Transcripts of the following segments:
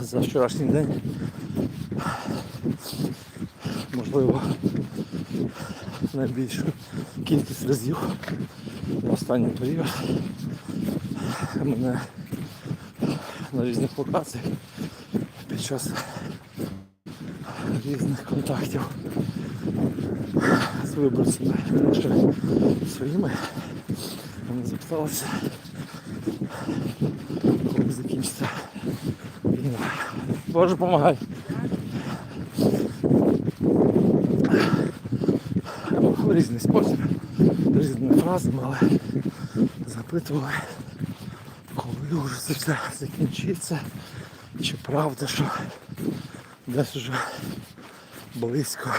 За вчорашній день. Можливо, найбільшу кількість разів в останній період мене на різних локаціях під час різних контактів з виборцями, може своїми, вони запиталися, коли закінчиться війна. Боже, помагай. В різний спосіб, різними фразами, але запитували, коли вже це все закінчиться, чи правда, що десь вже близько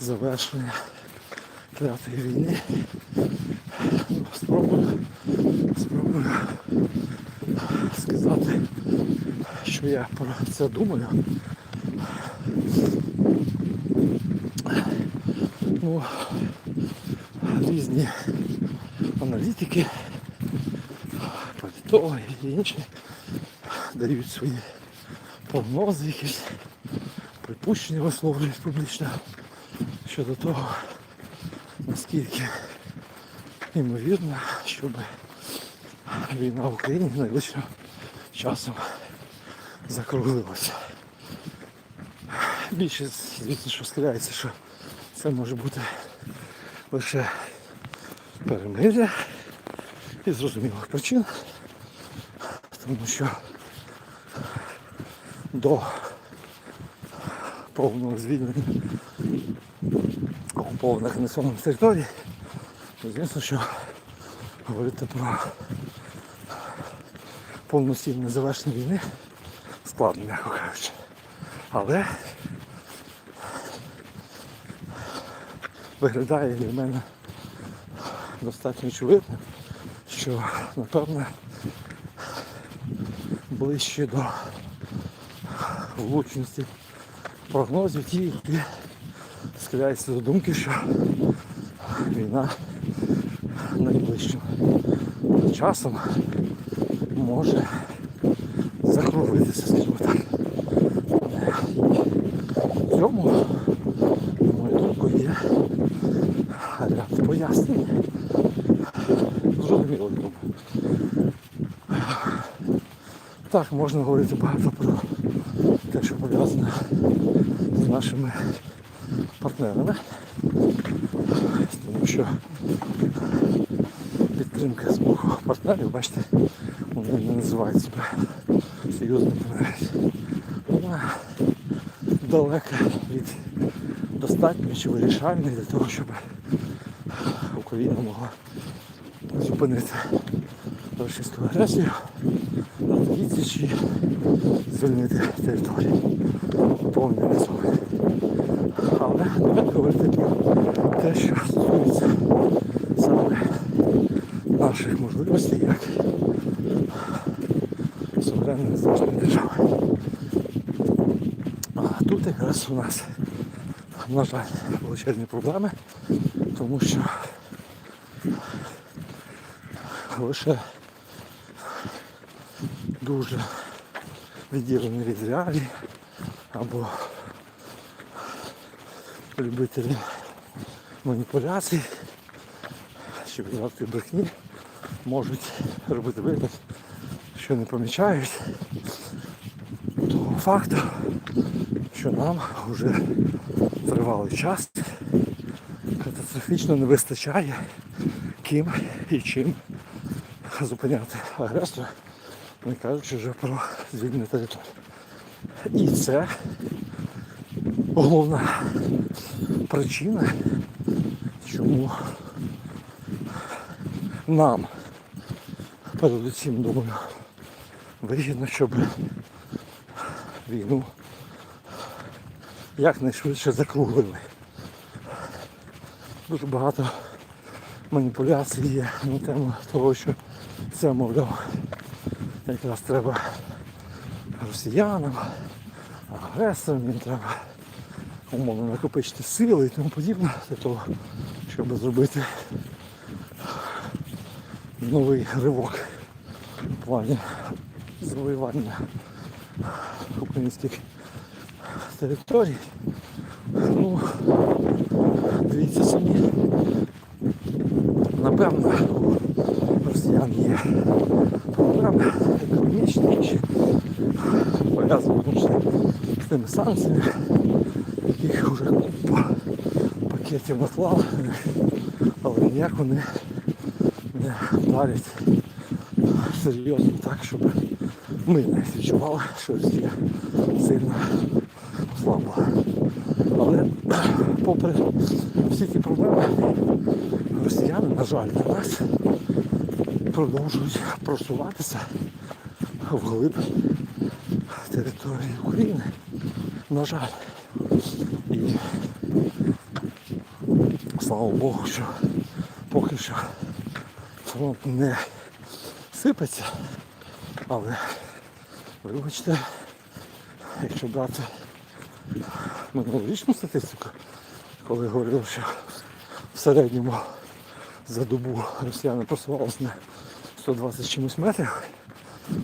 завершення клятої війни. Спробую сказати, що я про це думаю. Ну, різні аналітики, політологи і інші дають свої прогнози якісь, припущення висловлюють публічно щодо того, наскільки ймовірно, щоб війна в Україні найближчим часом закруглилася. Більшість, звісно, що схиляється, що це може бути лише перемир'я із зрозумілих причин, тому що до повного звільнення окупованих несомих територій, звісно, що говорити про повноцінне завершення війни складно, м'яко кажучи. Але виглядає для мене достатньо очевидно, що напевне ближче до влучності прогнозів ті, які схиляються до думки, що війна найближчим часом може закруглитися, скажімо так. В цьому, на мою думку, є ряд пояснень. Зрозуміло, думаю. Так, можна говорити багато про те, що пов'язане з нашими партнерами. Тому що підтримка з боку партнерів, бачите, вони не називають себе навіть. Вона далека від достатньої чи вирішальної для того, щоб Україна могла зупинити російську агресію, дати відсіч і звільнити територію. Повний разом. Але давайте говорити про те, що стосується саме наших можливостей як суверенної незалежної держави. А тут якраз у нас, на жаль, величезні проблеми, тому що лише дуже відірвані від реалій або любителі маніпуляцій чи відвертої брехні можуть робити вигляд, що не помічають того факту, що нам вже тривалий час катастрофічно не вистачає ким і чим зупиняти агресора, не кажучи вже про звільнення території. І це головна причина, чому нам передусім думаю вигідно, щоб війну якнайшвидше закруглили. Дуже багато маніпуляцій є на тему того, що це, мовляв, якраз треба росіянам, агресорам, їм треба умовно накопичити сили і тому подібне для того, щоб зробити новий ривок плані завоювання українських територій. Ну, дивіться самі. Напевно, у росіян є. Проблеми економічні, інші пов'язані з тими санкціями, яких вже купа пакетів наклали, але ніяк вони не вдарять серйозно так, щоб ми не відчували, що Росія сильно ослабла. Але попри всі ті проблеми, росіяни, на жаль, для нас продовжують просуватися вглиб території України. На жаль. І слава Богу, що поки що фронт не сипеться, але вибачте, якщо брати минулорічну статистику, коли говорили, що в середньому за добу росіяни просувалися на 120 чимось метрів,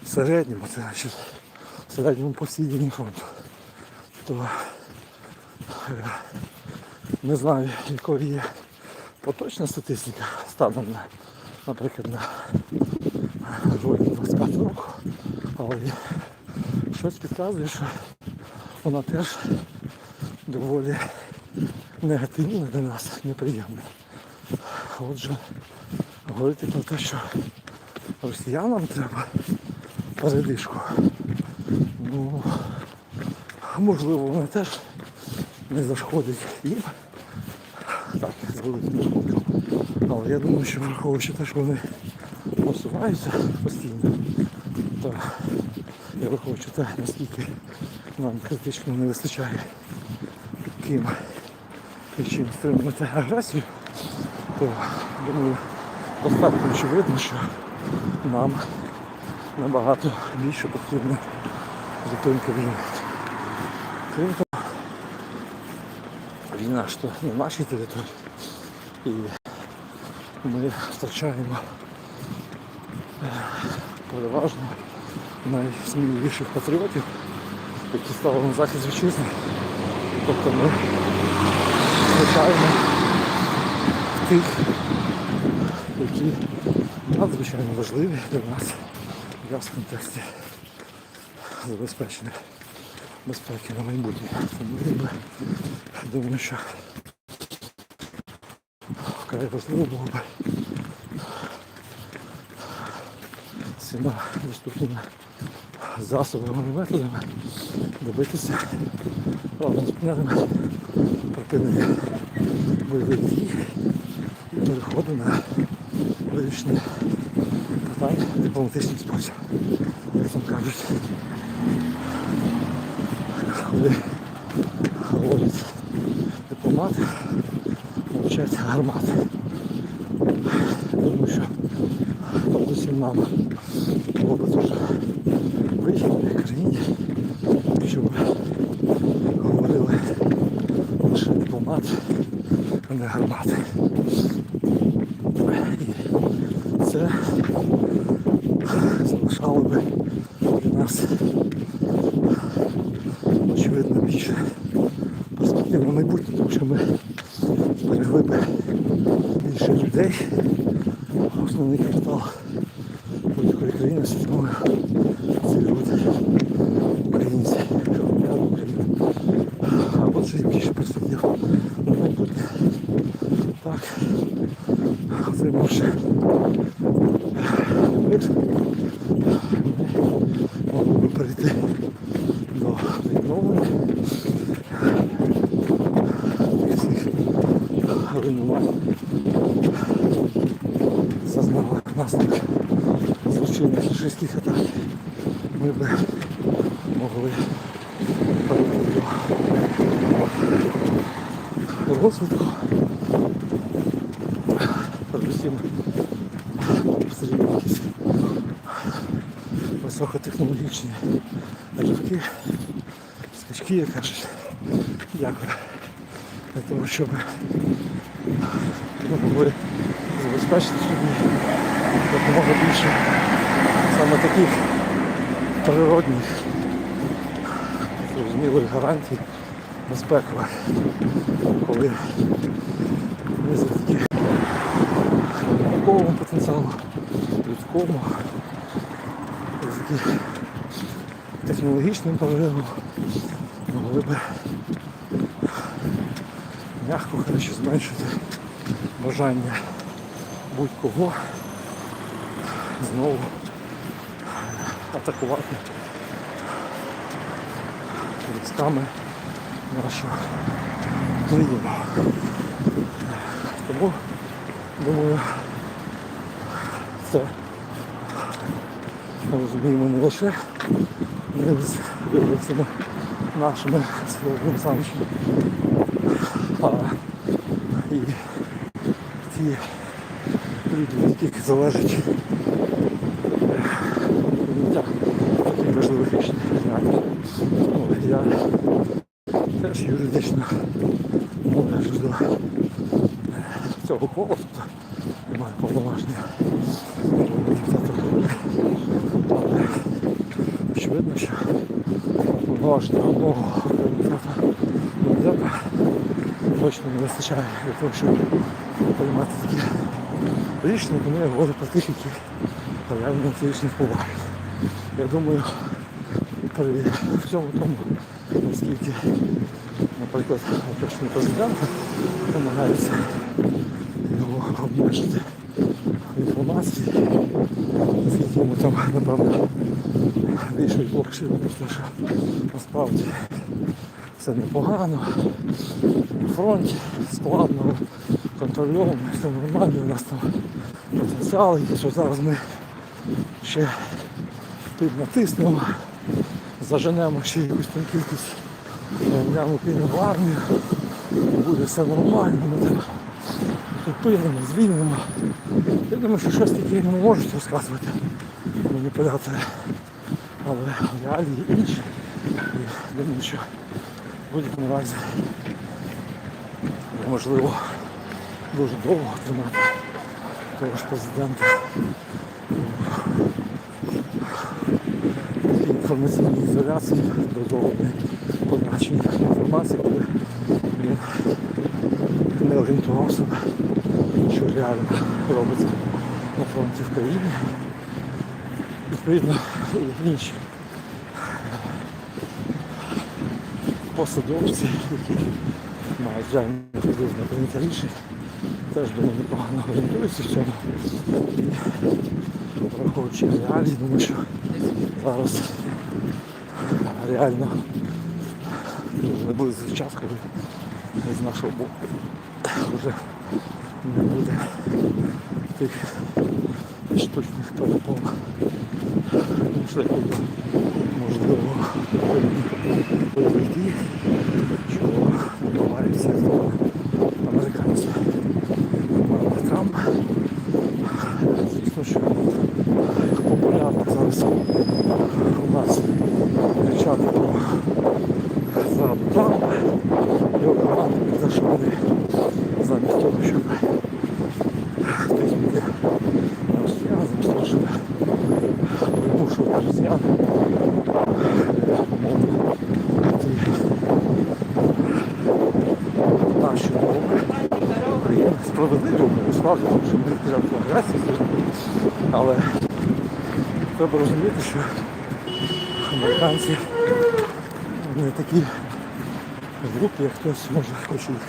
в середньому, це значить в середньому по всій лінії фронту, то е, не знаю, якою є поточна статистика станом на, наприклад, на жовтні 25 року, але щось підказує, що вона теж доволі негативна для нас, неприємна. Отже, говорити про те, що росіянам треба передишку. Ну, можливо, вони теж не зашкодить їм. Так, з великим рахунком. Але я думаю, що враховуючи те, що вони просуваються постійно, то я враховуючи те, наскільки нам критично не вистачає ким і чим стримувати агресію, то думаю, достатньо очевидно, що нам набагато більше потрібна зупинка війни. Крім того, війна ж то на нашій території. І ми втрачаємо переважно найсміливіших патріотів, які стали на захист вітчизни. Тобто ми втрачаємо тих, які надзвичайно важливі для нас якраз в контексті забезпечення безпеки на майбутнє. Тому я думаю, що вкрай важливо було б всіма доступними засобами і методами добитися партнерами припинення бойових дій і переходу на вирішення питань дипломатичний спосіб. Як там кажуть, коли говорять дипломат, мовчать гармати. Думаю, що передусім нам було б дуже вигідно країні, щоб говорили лише дипломат, а не гармати. І це залишало би для нас очевидно більше перспектив на майбутнє, тому що ми зберегли би більше людей. Основний капітал будь-якої ці люди, українці, України. А от й більше перспектив на майбутнє. Так, отримавши мир, ми могли би перейти до відновлення тих всіх руйнувань зазнали внаслідок фашистських атак. Ми би могли перейти до розвитку. Передусім якісь високотехнологічні ривки, скачки, як кажуть. Дякую. Для того, щоб ми могли забезпечити собі якомога більше саме таких природних, зрозумілих гарантій безпекових, коли ми завдяки науковому потенціалу, людському, завдяки технологічним проривам могли би м'яко краще зменшити бажання будь-кого знову атакувати військами нашу країну. Тому, думаю, це ми розуміємо не лише ми з виборцями нашими з Володимиром а і ті люди, від яких залежить прийняття таких важливих рішень. Знаєте, ну, я теж юридично належу до кола, тобто маю повноваження але очевидно, що повноваження одного організатора точно не вистачає для того, щоб приймати такі рішення, тому я говорю про тих, які реально ці рішення впливають. Я думаю, при всьому тому, наскільки, наприклад, точно президент намагається обмежити інформації, наскільки йому там, напевно, більше хлопців, тому що насправді все непогано. Фронті складно, контрольовано, все нормально, у нас там потенціал, і що зараз ми ще піднатиснемо, заженемо ще якусь там кількість рівняну підемо в армію, буде все нормально, ми там зупинимо, звільнимо. Я думаю, що щось таке не можуть розказувати маніпулятори, але реалії інші. І думаю, що в будь-якому разі неможливо дуже довго тримати того ж президента інформаційній ізоляції, дозованої подачі інформації, коли він не орієнтував себе, що реально робиться на фронті в країні. Відповідно, і інші посадовці, які мають реально вплив на прийняття рішень, теж думаю, непогано орієнтуються в цьому. Враховуючи реалії, думаю, що зараз реально дуже близький час, коли з нашого боку вже не буде тих штучних до можливо бойових дій, що намагаються американці. Трамп. Звісно, що популярно зараз у нас кричати про зраду Трампа, його команду, за що вони замість того, щоб тиснути на росіян, замість того, щоб примушувати росіян умовно йти наші умови. Україна справедливо умови справді, тому що ми спочатку агресії, але треба розуміти, що американці не такі групи, як хтось може хоче їх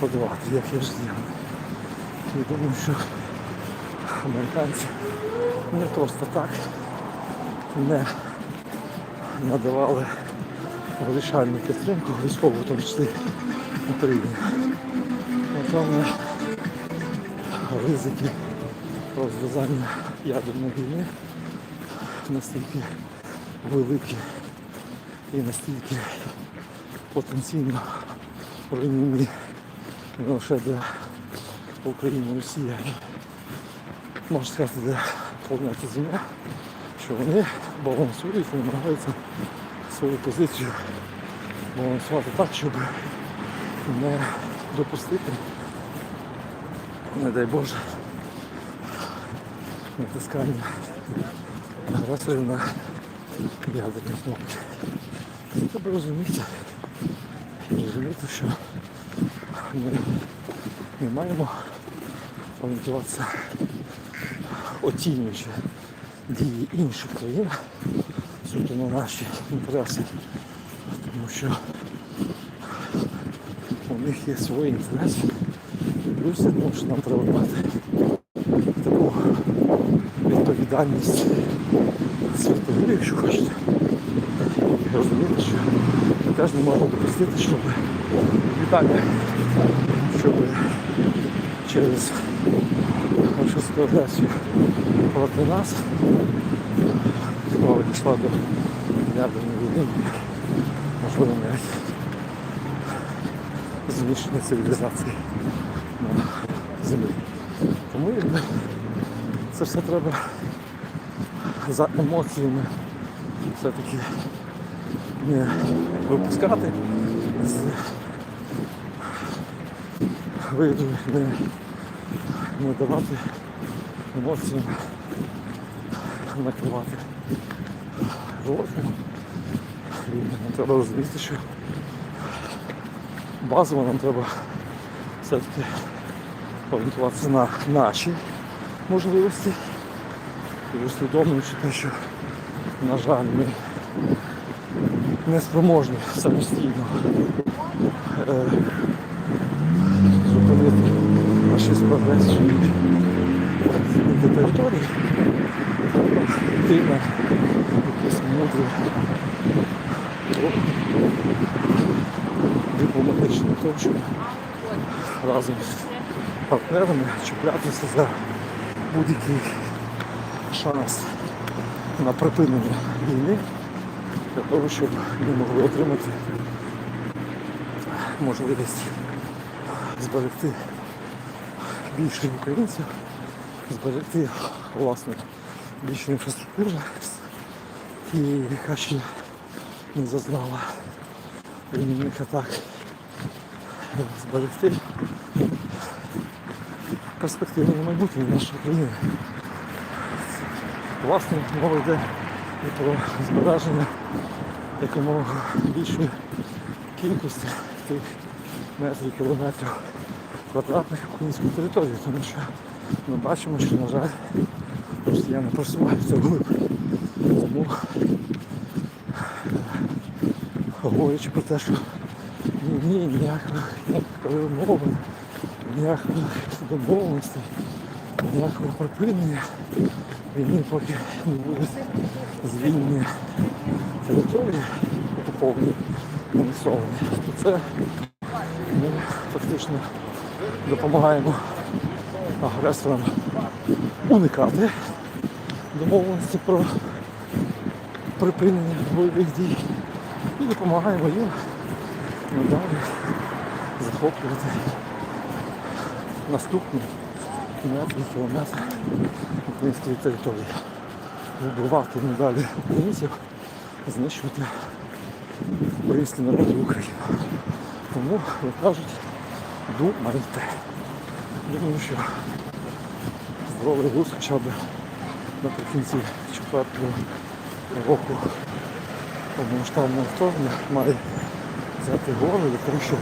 подавати, як я ж з'явив. Я думаю, що американці не просто так не надавали вирішальну підтримку військову, в тому числі Україні. Напевно, ризики розв'язання ядерної війни настільки великі і настільки потенційно руйнівні не лише для України, Росія, можна сказати, для планети Земля, що вони балансують і намагаються свою позицію балансувати так, щоб не допустити, не дай Боже, натискання агресорів на ядерні кнопки. Це розуміти. Розуміти, що ми не маємо орієнтуватися оцінюючи дії інших країн суто на наші інтереси. Тому що у них є свої інтереси. Плюс думаю, що нам треба мати таку відповідальність світову, якщо хочете. І розуміти, що теж не можемо допустити, щоб вітання, щоб через фашистську агресію проти нас справа дійшла до ядерної війни, можливо навіть знищення цивілізації на землі. Тому якби, це все треба за емоціями все-таки не випускати з виду, не, не давати емоціям накривати. І нам треба розуміти, що базово нам треба все-таки орієнтуватися на наші можливості і усвідомлюючи те, що, на жаль, ми не спроможні самостійно е, зупинити наші прогрес, звільнити території. На якісь мудрі дипломатичні точки разом з партнерами чіплятися за будь-який шанс на припинення війни для того, щоб ми могли отримати можливість зберегти більше українців, зберегти власне більше інфраструктури, і яка ще не зазнала війних атак зберегти перспективу на майбутнє нашої країни. Власне, мова і про збереження якомога більшої кількості тих метрів, кілометрів квадратних української території, тому що ми бачимо, що, на жаль, росіяни просуваються вглиб. Тому говорячи про те, що ні, ні, ніяких перемовин, ніяких домовленостей, ніякого припинення. Війни, поки не буде звільнення території окуповані, анексовані, це ми фактично допомагаємо агресорам уникати домовленості про припинення бойових дій. І допомагаємо їм надалі захоплювати наступні метри, кілометри української території. Вибивати надалі українців, знищувати український народ і Україну. Тому, як кажуть, думайте. Думаю, що здоровий глузд хоча б наприкінці четвертого року повномасштабного вторгнення має взяти голову для того, щоб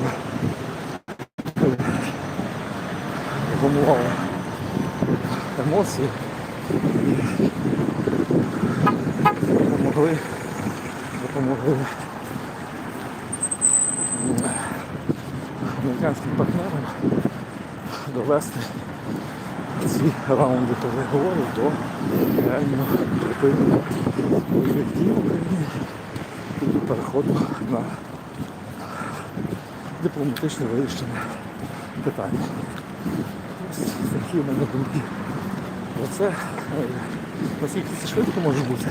вгамували емоції. Допомогли, допомогли. Американським партнерам довести ці раунди переговорів до реального припинення бойових дій в Україні і переходу на дипломатичне вирішення питання. Такі в мене думки про це. Е, Наскільки це швидко може бути?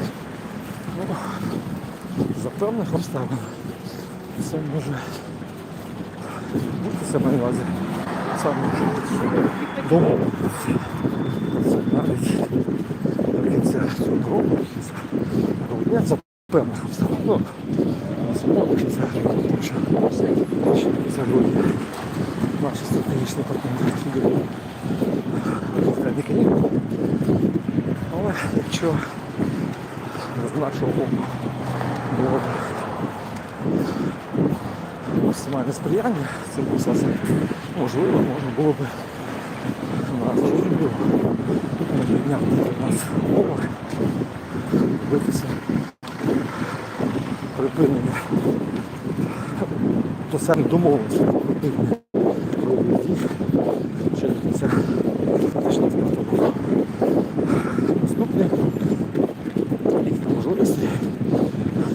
Ну, за певних обставин це може бути це на увазі саме домовленості. Це навіть до кінця цього року, кінця за певних обставин. Ну, до кінця грудня наші стратегічні партнери відділили канікул. Але якщо з нашого боку було максимальне сприяння цим процесом, можливо, можна було б на не підняти нас умови, добитися припинення досягнення домовленості про припинення бойових дій ще до кінця 2024 року. Наступний рік можливості,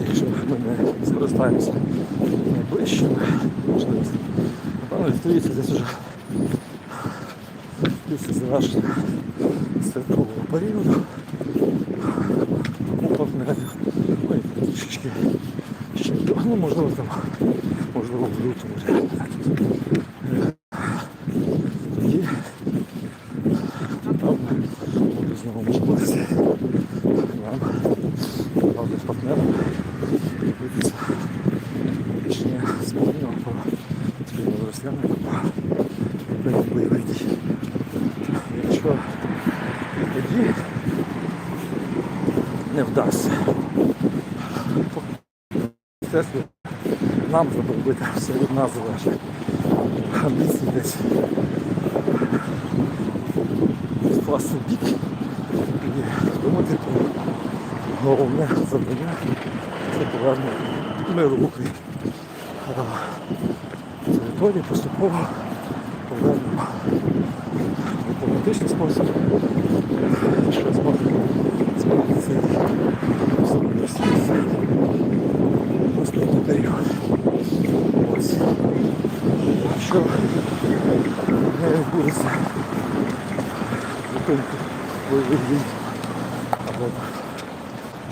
якщо ми не скористаємося найближчими можливостями, напевно, відкриється десь уже після завершення святкового періоду у партнерів. Ну і трішечки ще ну, можливо там, можливо в лютому вже. Тоді напевно буде знову можливості нам правда з партнером дивитися рішення спільного про спільного росіянами про припинення бойових дій. Якщо тоді не вдасться. Естественно, нам робити все від нас залежить. Амбіції десь вкласти в бік і думати про головне завдання це повернення миру в Україні. Території поступово повернемо дипломатичний спосіб, що зможе змінити цей наступний період. Якщо не або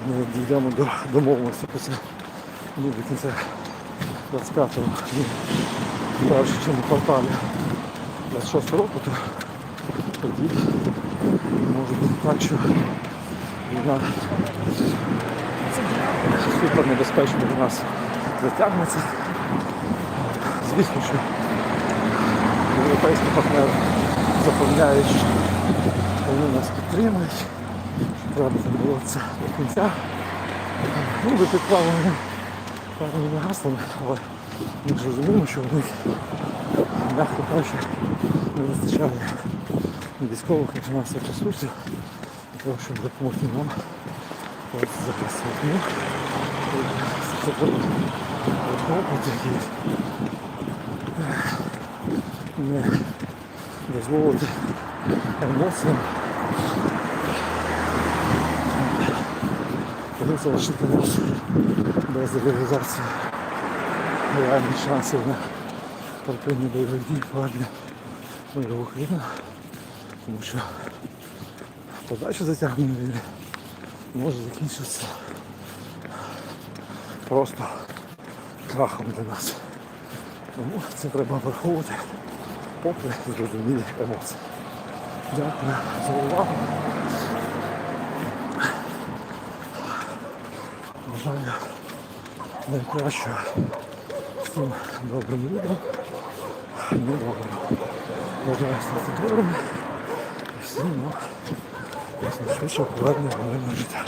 не дійдемо до домовленості цьому ні до кінця 25-го, ні. В першому кварталі 26 року, то тоді може бути так, що війна супер небезпечно для нас затягнеться. Звісно, що європейські партнери запевняють, що вони нас підтримують, що треба там боротися до кінця. Ну, ви підправлені певними гаслами, але ми ж розуміємо, що в них, м'яко кажучи, не вистачає військових, ні фінансових ресурсів для того, щоб допомогти нам боротися за присутню. Це треба і не дозволити емоціям. Залишити нас без реалізації. Реальних шансів на припинення бойових дій повернення миру в тому що подальше затягнення війни може закінчитися просто крахом для нас. Тому це треба враховувати попри зрозумілі емоції. Дякую за увагу. Бажаю найкращого всім добрим людям. Недобрим. Бажаю стати добрими і всім ну, якнайшвидше повернення до мирного життя.